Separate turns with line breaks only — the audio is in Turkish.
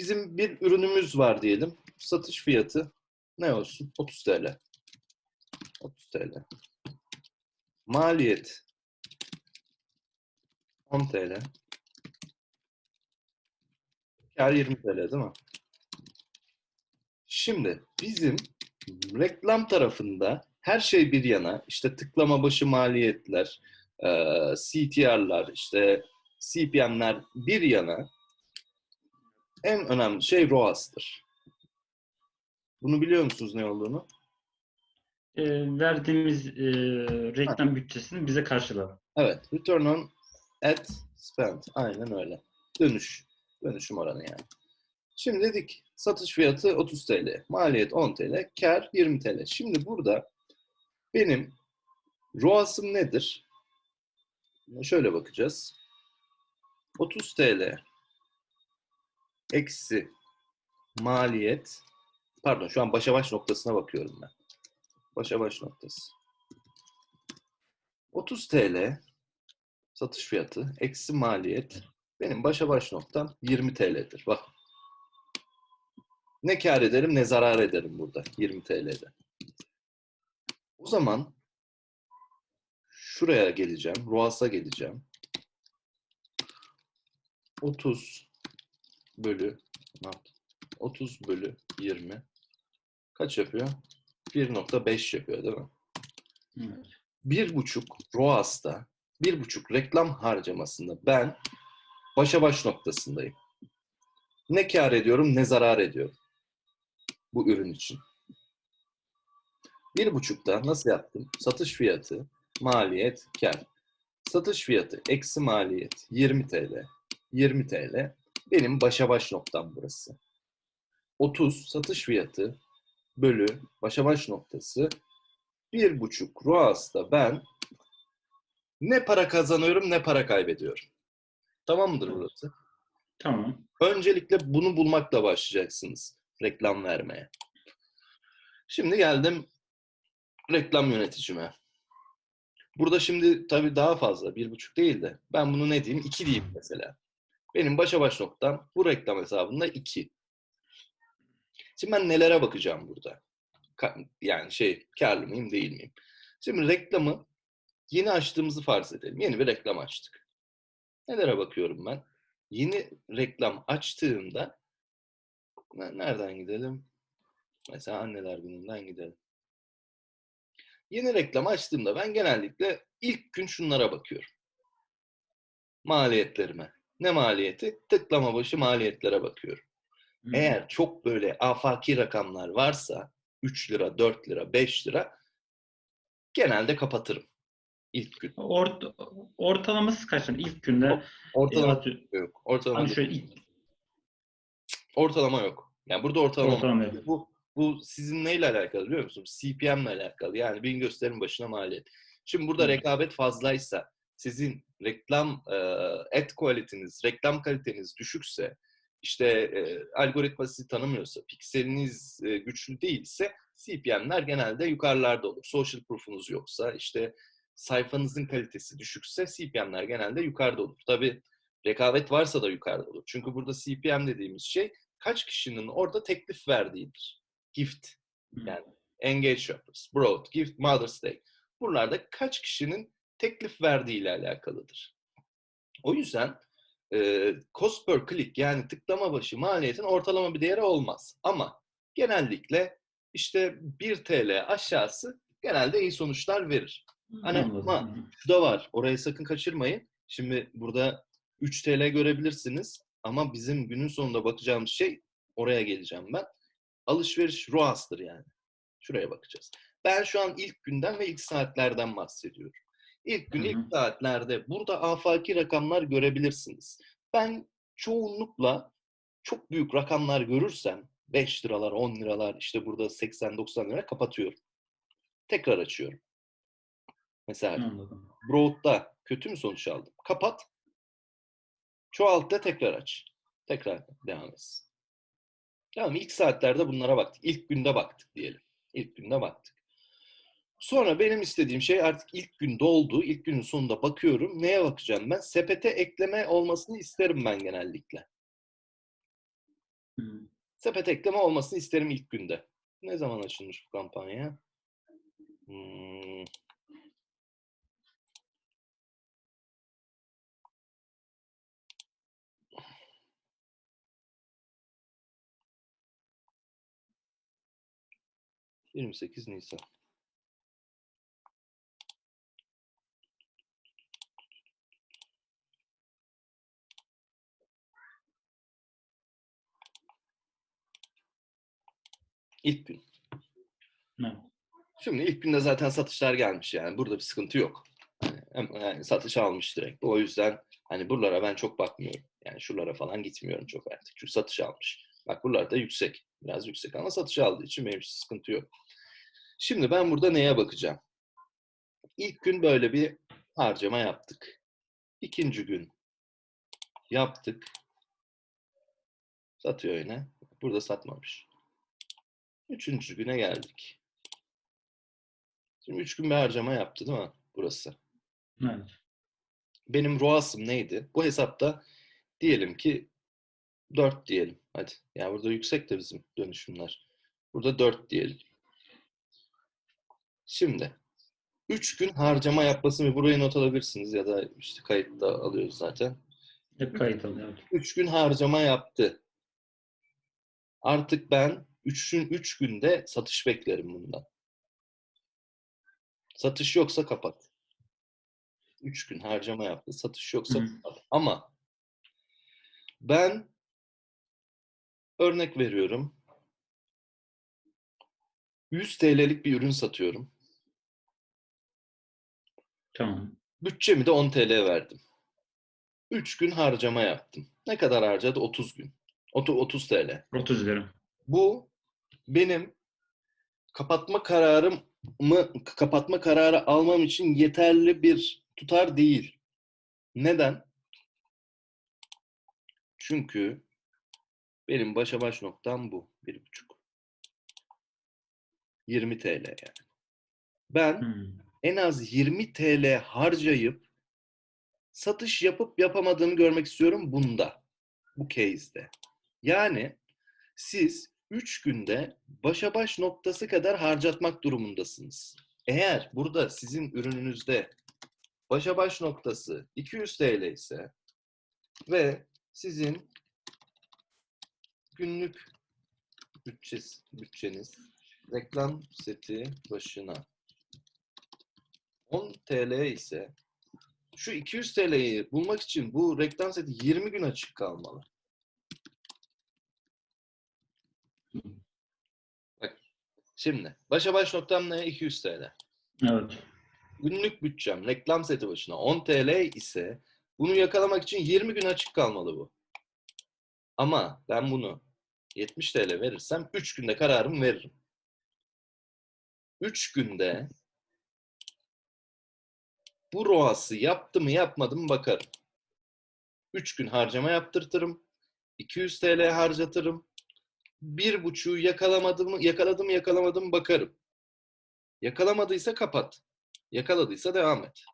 bizim bir ürünümüz var diyelim. Satış fiyatı ne olsun? 30 TL. 30 TL. Maliyet 10 TL. Kar 20 TL değil mi? Şimdi bizim reklam tarafında her şey bir yana işte tıklama başı maliyetler, CTR'lar, işte CPM'ler bir yana en önemli şey ROAS'tır. Bunu biliyor musunuz ne olduğunu?
E, verdiğimiz e, reklam bütçesini bize karşılar.
Evet. Return on ad spend. Aynen öyle. Dönüş. Dönüşüm oranı yani. Şimdi dedik satış fiyatı 30 TL. Maliyet 10 TL. Kar 20 TL. Şimdi burada benim ROAS'ım nedir? Şöyle bakacağız. 30 TL eksi maliyet pardon şu an başa baş noktasına bakıyorum ben. Başa baş noktası. 30 TL satış fiyatı eksi maliyet benim başa baş noktam 20 TL'dir. Bak. Ne kar ederim ne zarar ederim burada 20 TL'de. O zaman şuraya geleceğim. ROAS'a geleceğim. 30 bölü ne yaptım? 30 bölü 20 kaç yapıyor? 1.5 yapıyor değil mi?
Evet.
bir buçuk ROAS'ta, bir buçuk reklam harcamasında ben başa baş noktasındayım. Ne kar ediyorum ne zarar ediyorum bu ürün için. Bir buçukta nasıl yaptım? Satış fiyatı, maliyet, kar. Satış fiyatı eksi maliyet 20 TL. 20 TL benim başa baş noktam burası. 30 satış fiyatı bölü başa baş noktası bir buçuk ROAS'ta ben ne para kazanıyorum ne para kaybediyorum. Tamam mıdır burası?
Tamam.
Öncelikle bunu bulmakla başlayacaksınız reklam vermeye. Şimdi geldim reklam yöneticime. Burada şimdi tabii daha fazla, bir buçuk değil de ben bunu ne diyeyim? iki diyeyim mesela. Benim başa baş noktam bu reklam hesabında iki. Şimdi ben nelere bakacağım burada? Yani şey, karlı mıyım, değil miyim? Şimdi reklamı yeni açtığımızı farz edelim. Yeni bir reklam açtık. Nelere bakıyorum ben? Yeni reklam açtığımda ne- nereden gidelim? Mesela anneler gününden gidelim. Yeni reklam açtığımda ben genellikle ilk gün şunlara bakıyorum. Maliyetlerime. Ne maliyeti? Tıklama başı maliyetlere bakıyorum.
Hı.
Eğer çok böyle afaki rakamlar varsa 3 lira, 4 lira, 5 lira genelde kapatırım ilk gün.
Ort ortalaması kaç? Yani ilk günde
Ortalama
e,
yok. Ortalama,
hani şöyle ilk
ortalama yok. Yani burada ortalama,
ortalama yok.
bu bu sizin neyle alakalı biliyor musunuz? CPM ile alakalı. Yani bin gösterim başına maliyet. Şimdi burada rekabet fazlaysa, sizin reklam e, ad kaliteniz, reklam kaliteniz düşükse, işte e, algoritma sizi tanımıyorsa, pikseliniz e, güçlü değilse CPM'ler genelde yukarılarda olur. Social proof'unuz yoksa, işte sayfanızın kalitesi düşükse CPM'ler genelde yukarıda olur. Tabii rekabet varsa da yukarıda olur. Çünkü burada CPM dediğimiz şey kaç kişinin orada teklif verdiğidir. Gift, yani engage shoppers, broad, gift, mother's day. Buralarda kaç kişinin teklif verdiği ile alakalıdır. O yüzden e, cost per click yani tıklama başı maliyetin ortalama bir değeri olmaz. Ama genellikle işte 1 TL aşağısı genelde iyi sonuçlar verir. Hani ama şu da var. Orayı sakın kaçırmayın. Şimdi burada 3 TL görebilirsiniz. Ama bizim günün sonunda bakacağımız şey oraya geleceğim ben. Alışveriş ROAS'tır yani. Şuraya bakacağız. Ben şu an ilk günden ve ilk saatlerden bahsediyorum. İlk gün, ilk saatlerde burada afaki rakamlar görebilirsiniz. Ben çoğunlukla çok büyük rakamlar görürsem 5 liralar, 10 liralar, işte burada 80-90 lira kapatıyorum. Tekrar açıyorum. Mesela
Anladım.
Broad'da kötü mü sonuç aldım? Kapat. Çoğalt da tekrar aç. Tekrar devam etsin. Tamam ilk saatlerde bunlara baktık. İlk günde baktık diyelim. İlk günde baktık. Sonra benim istediğim şey artık ilk gün doldu. İlk günün sonunda bakıyorum. Neye bakacağım ben? Sepete ekleme olmasını isterim ben genellikle.
Hı.
Sepet ekleme olmasını isterim ilk günde. Ne zaman açılmış bu kampanya? Hmm. Yirmi sekiz Nisan. İlk gün.
Evet.
Şimdi ilk günde zaten satışlar gelmiş yani. Burada bir sıkıntı yok. Yani, hem- yani satış almış direkt. O yüzden hani buralara ben çok bakmıyorum. Yani şuralara falan gitmiyorum çok artık. Çünkü satış almış. Bak buralar da yüksek. Biraz yüksek ama satış aldığı için benim sıkıntı yok. Şimdi ben burada neye bakacağım? İlk gün böyle bir harcama yaptık. İkinci gün yaptık. Satıyor yine. Burada satmamış. Üçüncü güne geldik. Şimdi üç gün bir harcama yaptı değil mi burası?
Evet.
Benim ROAS'ım neydi? Bu hesapta diyelim ki 4 diyelim. Hadi. Yani burada yüksek de bizim dönüşümler. Burada 4 diyelim. Şimdi 3 gün harcama yapmasını buraya not alabilirsiniz ya da işte kayıtta alıyoruz zaten.
Hep kayıt alıyor. Evet.
3 gün harcama yaptı. Artık ben 3 gün 3 günde satış beklerim bundan. Satış yoksa kapat. 3 gün harcama yaptı. Satış yoksa
Hı.
kapat. Ama ben örnek veriyorum. 100 TL'lik bir ürün satıyorum.
Tamam.
Bütçemi de 10 TL verdim. 3 gün harcama yaptım. Ne kadar harcadı? 30 gün. Otu- 30 TL.
30 lira.
Bu benim kapatma kararımı kapatma kararı almam için yeterli bir tutar değil. Neden? Çünkü benim başa baş noktam bu. Bir buçuk. 20 TL yani. Ben
Hı.
en az 20 TL harcayıp satış yapıp yapamadığımı görmek istiyorum bunda. Bu case'de. Yani siz 3 günde başa baş noktası kadar harcatmak durumundasınız. Eğer burada sizin ürününüzde başa baş noktası 200 TL ise ve sizin günlük bütçesi, bütçeniz reklam seti başına 10 TL ise şu 200 TL'yi bulmak için bu reklam seti 20 gün açık kalmalı. Bak şimdi başa baş noktam ne? 200 TL.
Evet.
Günlük bütçem reklam seti başına 10 TL ise bunu yakalamak için 20 gün açık kalmalı bu. Ama ben bunu 70 TL verirsem 3 günde kararımı veririm. 3 günde bu ROAS'ı yaptı mı yapmadı mı bakarım. 3 gün harcama yaptırtırım. 200 TL harcatırım. Bir buçuğu yakalamadım mı, yakaladım yakalamadım bakarım. Yakalamadıysa kapat. Yakaladıysa devam et.